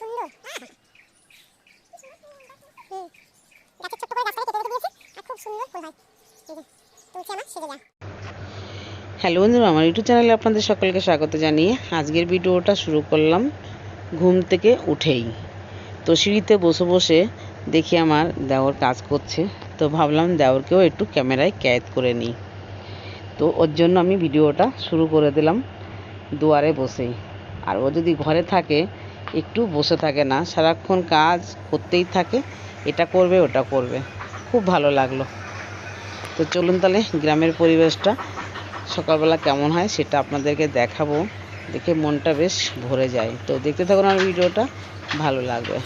সুন্দর। গাছের ছোট্ট করে কেটে দিয়েছি, আর খুব সুন্দর ফুল হয়। যে, তুলসী আমার সেজে যায় হ্যালো বন্ধুরা, আমার ইউটিউব চ্যানেলে আপনাদের সকলকে স্বাগত জানিয়ে আজকের ভিডিওটা শুরু করলাম ঘুম থেকে উঠেই। তো সিঁড়িতে বসে বসে দেখি আমার দেওর কাজ করছে, তো ভাবলাম দেওরকেও একটু ক্যামেরায় ক্যাদ করে নিই। তো ওর জন্য আমি ভিডিওটা শুরু করে দিলাম দুয়ারে বসেই। আর ও যদি ঘরে থাকে একটু বসে থাকে না, সারাক্ষণ কাজ করতেই থাকে, এটা করবে, ওটা করবে। খুব ভালো লাগল। তো চলুন তাহলে গ্রামের পরিবেশটা সকালবেলা কেমন হয় সেটা আপনাদেরকে দেখাবো, দেখে মনটা বেশ ভরে যায়। তো দেখতে থাকুন আমার ভিডিওটা, ভালো লাগবে।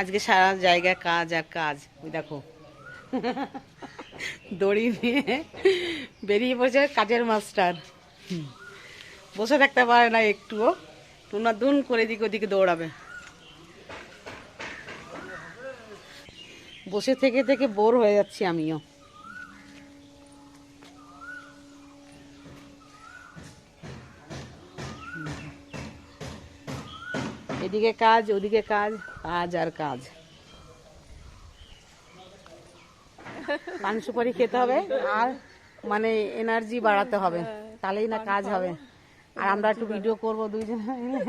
আজকে সারা জায়গায় কাজ আর কাজ, ওই দেখো। দড়ি নিয়ে বেরিয়ে পড়েছে কাজের মাস্টার। বসে থাকতে পারে না একটুও। টুনা দুন করে দিকে ওদিকে দৌড়াবে। বসে থেকে থেকে বোর হয়ে যাচ্ছি আমিও। এদিকে কাজ, ওদিকে কাজ কাজ আর কাজ। পান সুপারি খেতে হবে আর মানে এনার্জি বাড়াতে হবে। তাহলেই না কাজ হবে। আর আমরা একটু ভিডিও করব দুইজন মিলে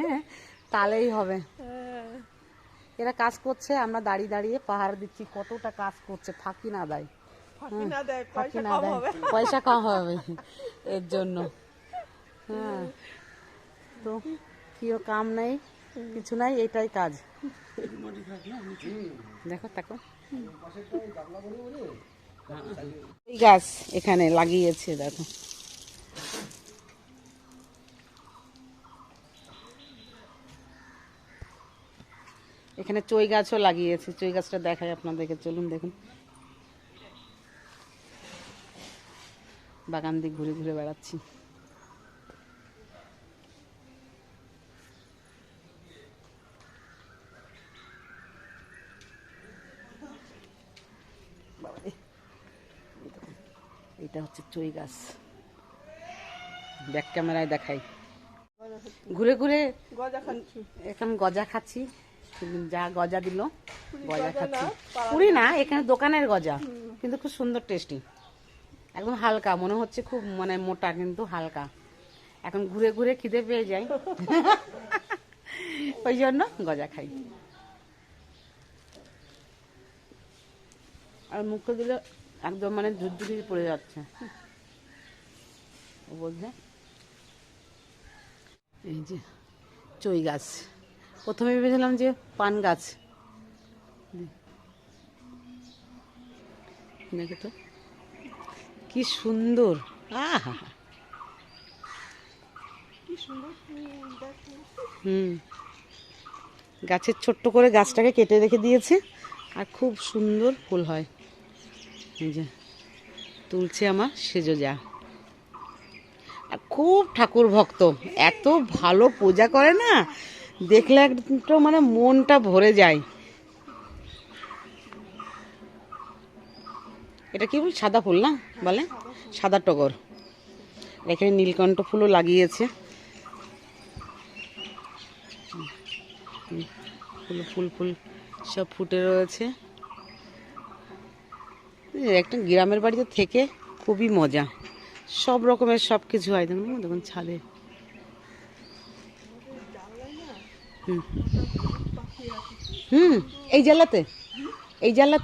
তাহলেই হবে। এরা কাজ করছে আমরা দাঁড়িয়ে দাঁড়িয়ে পাহাড় দিচ্ছি কতটা কাজ করছে ফাঁকি না দেয়। ফাঁকি না দেয় ফাঁকি পয়সা কম হবে। এর জন্য। হ্যাঁ তো কিও কাম নাই কিছু নাই এটাই কাজ। দেখো এই গাছ এখানে লাগিয়েছে দেখো। এখানে চই গাছও লাগিয়েছে। চই গাছটা দেখাই আপনাদেরকে। চলুন দেখুন। বাগান দিক ঘুরে ঘুরে বেড়াচ্ছি। এইটা হচ্ছে চই গাছ। ব্যাক ক্যামেরায় দেখাই। ঘুরে ঘুরে গজা খাচ্ছি। এখন গজা খাচ্ছি। যা গজা দিল গজা খাচ্ছি। পুরি না এখানে দোকানের গজা কিন্তু খুব সুন্দর টেস্টি একদম হালকা মনে হচ্ছে খুব মানে মোটা কিন্তু হালকা। এখন ঘুরে ঘুরে খিদে পেয়ে যাই। ওই জন্য গজা খাই। আর মুখে দিলে একদম মানে ঝুরঝুরি পড়ে যাচ্ছে। ও বলছে এই যে চই গাছ প্রথমে ভেবেছিলাম যে পান গাছ। তো কি সুন্দর। আহা! হুম। গাছের ছোট্ট করে গাছটাকে কেটে রেখে দিয়েছে আর খুব সুন্দর ফুল হয়। এই যে তুলছে আমার সেজো যা আর খুব ঠাকুর ভক্ত এত ভালো পূজা করে না দেখলে একটু মানে মনটা ভরে যায়। এটা কি বল? সাদা ফুল না বলে? সাদা টগর। এখানে নীলকণ্ঠ ফুলও লাগিয়েছে। ফুল ফুল ফুল সব ফুটে রয়েছে। একটা গ্রামের বাড়িতে থেকে খুবই মজা। সব রকমের সব কিছু হয়। দেখুন দেখুন, ছাদে। হুম। হুম, এই জানলাতে, এই জানলা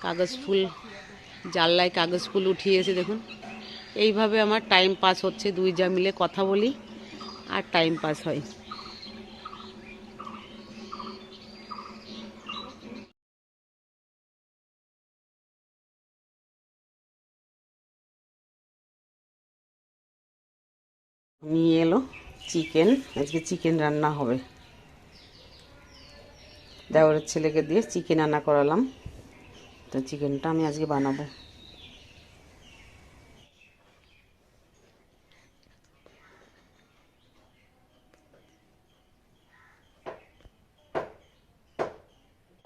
কাগজ ফুল, জানলায় কাগজ ফুল উঠিয়েছে, দেখুন। এইভাবে আমার টাইম পাস হচ্ছে, দুই যা মিলে কথা বলি, আর টাইম পাস হয়। নিয়ে এলো। চিকেন, আজকে চিকেন রান্না হবে। দেওয়ারের ছেলেকে দিয়ে চিকেন রান্না করালাম। তো চিকেনটা আমি আজকে বানাবো।